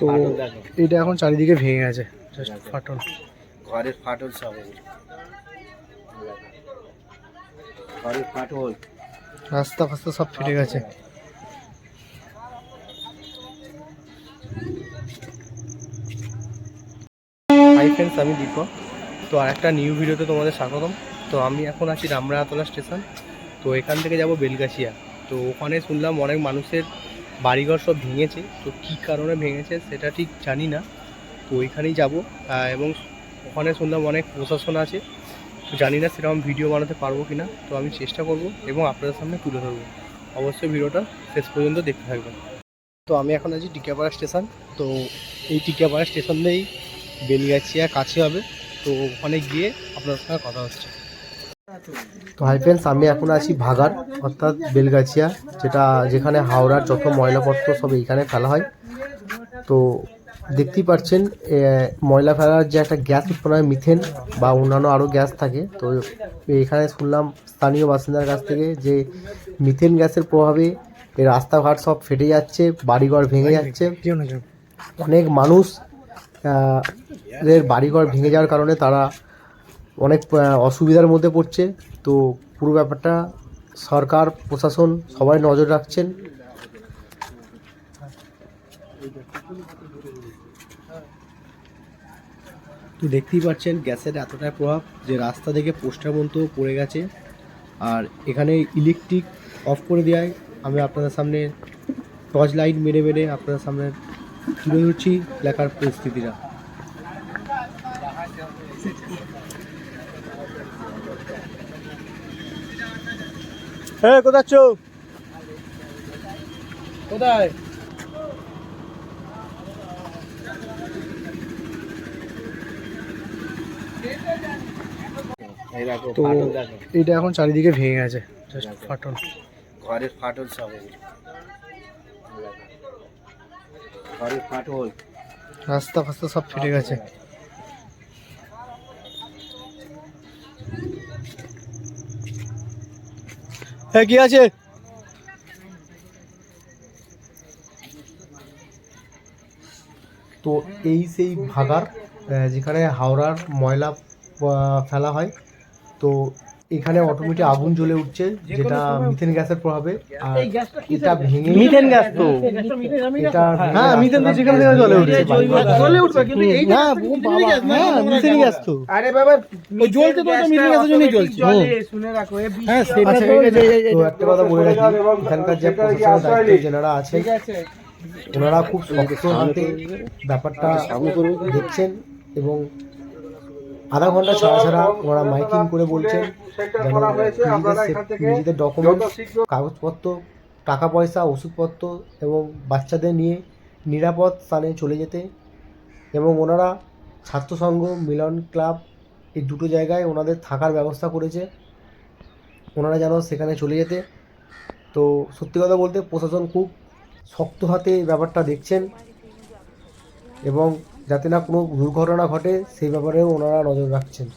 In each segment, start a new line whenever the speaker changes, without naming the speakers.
তো এটা এখন চারিদিকে ভেঙে গেছে জাস্ট ফাটল।
ঘরের ফাটল সব। ঘরের ফাটল।
রাস্তা ফাস্তা সব ফেটে গেছে। হাই ফ্রেন্ডস আমি দীপক। তো আর একটা নিউ ভিডিওতে তোমাদের স্বাগতম। তো আমি এখন আছি রামরাতলা স্টেশন। তো এখান থেকে যাব বেলগাছিয়া। তো ওখানে শুনলাম অনেক মানুষের বাড়িঘর সব ভেঙেছে, তো কী কারণে ভেঙেছে সেটা ঠিক জানি না। তো ওইখানেই যাব এবং ওখানে শুনলাম অনেক প্রশাসন আছে, তো জানি না সেরকম ভিডিও বানাতে পারব কি না তো আমি চেষ্টা করব এবং আপনাদের সামনে তুলে ধরবো। অবশ্যই ভিডিওটা শেষ পর্যন্ত দেখতে থাকবেন। তো আমি এখন আছি টিকাপাড়া স্টেশন, তো এই টিকাপাড়া স্টেশন দিয়েই বেলগাছিয়া কাছে হবে, তো ওখানে গিয়ে আপনার সঙ্গে কথা হচ্ছে। তো হাই ফ্রেন্ডস আমি এখন আছি ভাগার অর্থাৎ বেলগাছিয়া, যেটা যেখানে হাওড়ার যত ময়লাপত্র সব এইখানে ফেলা হয়। তো দেখতেই পাচ্ছেন ময়লা ফেলার যে একটা গ্যাস উৎপন্ন হয়, মিথেন বা অন্যান্য আরও গ্যাস থাকে। তো এখানে শুনলাম স্থানীয় বাসিন্দার কাছ থেকে যে মিথেন গ্যাসের প্রভাবে এই রাস্তাঘাট সব ফেটে যাচ্ছে, বাড়িঘর ভেঙে যাচ্ছে। অনেক মানুষ দের বাড়িঘর ভেঙে যাওয়ার কারণে তারা অনেক অসুবিধার মধ্যে পড়ছে। তো পুরো ব্যাপারটা সরকার, প্রশাসন সবাই নজর রাখছেন। তো দেখতেই পাচ্ছেন, গ্যাসের এতটাই প্রভাব যে রাস্তা থেকে পোস্টার পর্যন্ত পড়ে গেছে। আর এখানে ইলেকট্রিক অফ করে দেওয়ায় আমি আপনাদের সামনে টর্চ লাইট মেরে মেরে আপনাদের সামনে তুলে ধরছি লেখার পরিস্থিতিটা। হ্যাঁ কোথায় কোথায়? তো এটা এখন চারিদিকে ভেঙে গেছে। ফাটল।
ঘরের ফাটল সব। ঘরের ফাটল।
রাস্তা ফাস্তা সব ফেটে গেছে। হ্যাঁ কি আছে? তো এই সেই ভাগার যেখানে হাওড়ার ময়লা ফেলা হয় তো এখানে অটোমেটিক আগুন জ্বলে উঠছে যেটা মিথেন গ্যাসের প্রভাবে। আর এটা ভেঙে
মিথেন গ্যাস তো।
এটা
হ্যাঁ মিথেন তো যেখানে সেখানে জ্বলে উঠছে। জ্বলে উঠবে কিন্তু এই
না বাবা হ্যাঁ মিথেন গ্যাস তো।
আরে বাবা ওই জ্বলছে তো মিথেন গ্যাসের জন্যই জ্বলছে। শুনে রাখো
হ্যাঁ সেটা তো একটা কথা বলে রাখি এখানকার যে প্রশাসনের দায়িত্ব যেনারা আছে
আছে।
ওনারা খুব শক্ত হাতে ব্যাপারটা দেখছেন এবং আধা ঘণ্টা ছাড়া ছাড়া ওনারা মাইকিং করে বলছেন যেন নিজেদের ডকুমেন্টস কাগজপত্র টাকা পয়সা ওষুধপত্র এবং বাচ্চাদের নিয়ে নিরাপদ স্থানে চলে যেতে এবং ওনারা ছাত্র সংঘ, মিলন ক্লাব এই দুটো জায়গায় ওনাদের থাকার ব্যবস্থা করেছে। ওনারা যেন সেখানে চলে যেতে। তো সত্যি কথা বলতে প্রশাসন খুব শক্ত হাতে ব্যাপারটা দেখছেন এবং যাতে না কোনো দুর্ঘটনা ঘটে, সেই ব্যাপারেও ওনারা নজর রাখছেন।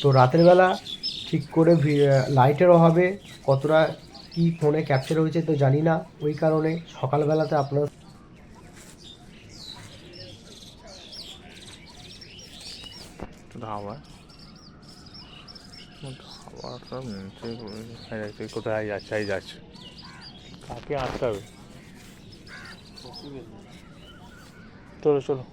তো রাতের বেলা ঠিক করে লাইটের অভাবে কতটা কি ফোনে ক্যাপচার হয়েছে তো জানি না। ওই কারণে সকালবেলাতে আপনার
যাচ্ছে কোথায় যাচ্ছে এই যাচ্ছে কাকে আটকাবে চলো চলো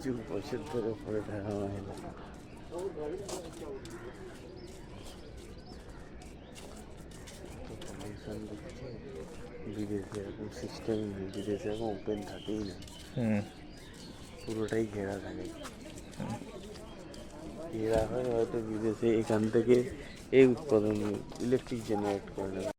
কিছু বছর ধরে পড়ে থাকা মহিলা বিদেশে এখন সিস্টেম বিদেশে এখন ওপেন থাকেই না। পুরোটাই ঘেরা থাকে। ঘেরা হয় হয়তো বিদেশে এখান থেকে এই উৎপাদন ইলেকট্রিক জেনারেট করে